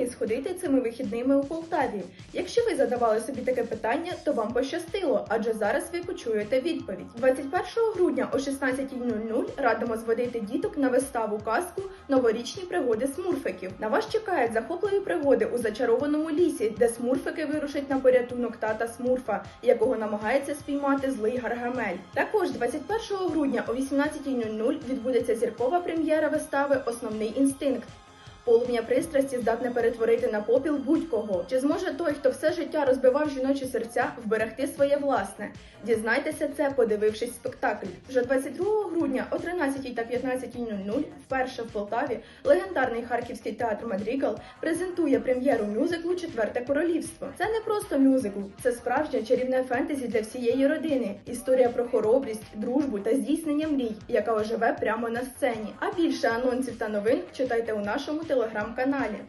куди сходити цими вихідними у Полтаві? Якщо ви задавали собі таке питання, то вам пощастило, адже зараз ви почуєте відповідь. 21 грудня о 16.00 радимо зводити діток на виставу казку Новорічні пригоди смурфиків. На вас чекають захопливі пригоди у зачарованому лісі, де смурфики вирушать на порятунок тата Смурфа, якого намагається спіймати злий Гаргамель. Також 21 грудня о 18.00 відбудеться зіркова прем'єра вистави Основний інстинкт. Полум'я пристрасті здатне перетворити на попіл будь-кого. Чи зможе той, хто все життя розбивав жіночі серця, вберегти своє власне? Дізнайтеся це, подивившись спектакль. Вже 22 грудня о 13 та 15.00 вперше в Полтаві легендарний харківський театр Мадрігал презентує прем'єру мюзиклу Четверте королівство. Це не просто мюзикл, це справжнє чарівне фентезі для всієї родини. Історія про хоробрість, дружбу та здійснення мрій, яка оживе прямо на сцені. А більше анонсів та новин читайте у нашому телеграм-каналі.